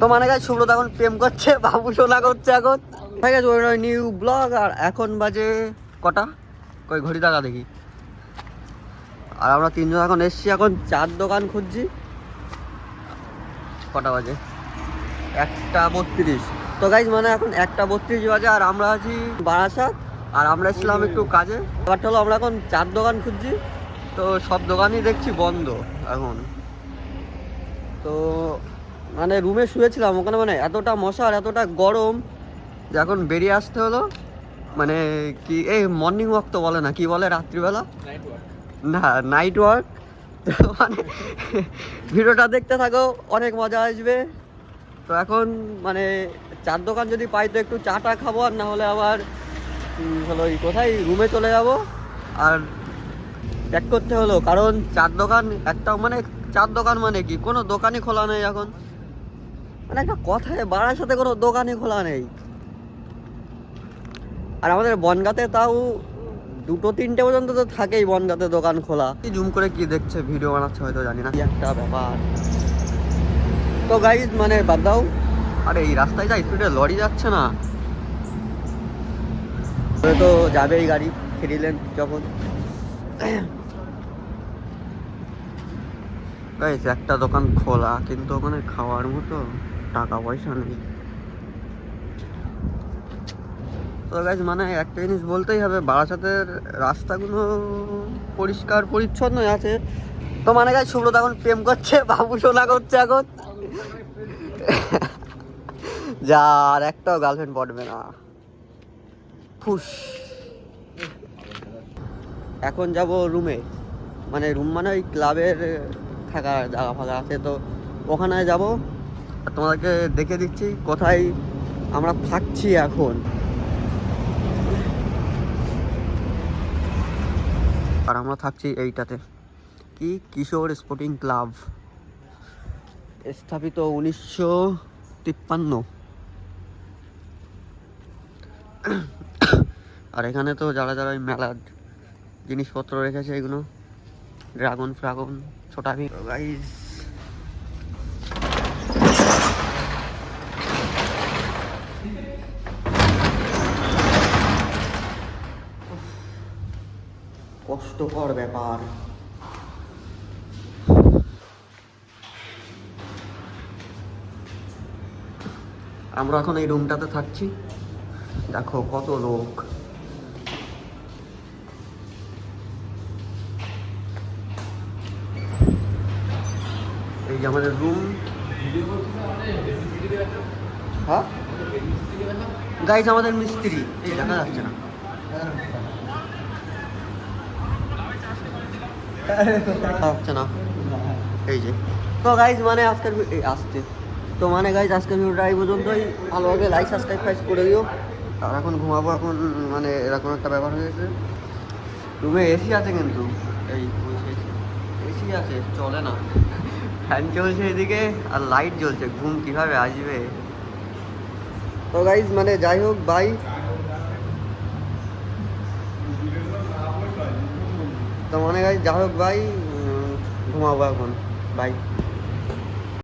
তো মানে গাছ সুব্রত এখন প্রেম করছে, বাবু সোনা করছে এখন। ঠিক আছে ওই নিউ ব্লগ আর এখন বাজে কটা? কই, ঘড়ি টাকা দেখি। আর আমরা তিনজন এখন এসছি, এখন চার দোকান খুঁজছি। কটা বাজে? একটা বত্রিশ। তো গাইজ মানে এখন একটা বত্রিশ বাজে, আর আমরা আছি বারাসাত, আর আমরা এসেছিলাম একটু কাজে। ব্যাপারটা হলো, আমরা এখন চার দোকান খুঁজছি। তো সব দোকানই দেখছি বন্ধ এখন। তো মানে রুমে শুয়েছিলাম ওখানে মানে এতটা মশা আর এতটা গরম যে এখন বেরিয়ে আসতে হলো। মানে কি এই মর্নিং ওয়াক তো বলে না কি বলে রাত্রিবেলা? না নাইট ওয়ার্ক তো মানে ভিডিওটা দেখতে থাকো অনেক মজা আসবে। তো এখন মানে চার দোকান যদি পাই তো একটু চাটা খাব আর না হলে আবার হলো কোথায় রুমে চলে যাব। আর ব্যাক করতে হলো কারণ চার দোকান একটা মানে চার দোকান মানে কি? কোনো দোকানই খোলা নেই এখন। মানে একটা কথায় বাড়ার সাথে কোনো দোকানই খোলা নেই। আর আমাদের বনগাতে তাও দুটো তিনটে পর্যন্ত তো থাকেই বনগাতে দোকান খোলা। কি জুম করে কি দেখছে ভিডিও বানাচ্ছে হয়তো জানি না। একটা ব্যাপার। তো গাইজ মানে বাদ দাও। আরে এই রাস্তায় যা স্পিডে লরি যাচ্ছে না। তো যাবেই গাড়ি ফিরিলেন যখন। গাইজ একটা দোকান খোলা কিন্তু ওখানে খাওয়ার মতো। টাকা পয়সা নেই। তো গাইজ মানে একটা জিনিস বলতেই হবে, বারাসাতের রাস্তাগুলো পরিষ্কার, পরিচ্ছন্ন আছে। তো মানে গাইজ সুব্রত এখন প্রেম করছে, বাবু সোনা করছে এখন। যা, আর একটাও গার্লফ্রেন্ড পড়বে না। ফুস। এখন যাব রুমে মানে রুম মানে ওই ক্লাবের থাকার জায়গা ফাঁকা আছে, তো ওখানে যাব। তোমাদেরকে দেখে দিচ্ছি কোথায় আমরা থাকছি এখন। আর আমরা থাকছি এইটাতে। কি কিশোর স্পোর্টিং ক্লাব। স্থাপিত উনিশশো তিপ্পান্ন। আর এখানে তো যারা যারা ওই মেলার জিনিসপত্র রেখেছে এগুলো, ড্রাগন ফ্রাগন, ছোটা গাইজ কষ্টকর ব্যাপার। আমরা এখন এই রুমটাতে থাকছি। দেখো কত লোক। এই যে আমাদের রুম হ্যাঁ? গাইজ আমাদের মিস্ত্রি। এই দেখা যাচ্ছে না। দেখা না। এই যে। তো গাইজ মানে আজকের আসতে তো মানে গাইজ আজকের ভিডিওটা এই পর্যন্তই। ভালোভাবে লাইক সাবস্ক্রাইব ফাইজ করে দিও। আর এখন ঘুমাবো এখন মানে এরকম একটা ব্যাপার হয়েছে রুমে এসি আছে কিন্তু। এই এসি আছে। চলে না। ফ্যান চলছে এদিকে, আর লাইট জ্বলছে। ঘুম কীভাবে আসবে? তো গাইজ মানে যাই হোক বাই তো মানে গাইজ যাই হোক বাই ঘুমাবো এখন। বাই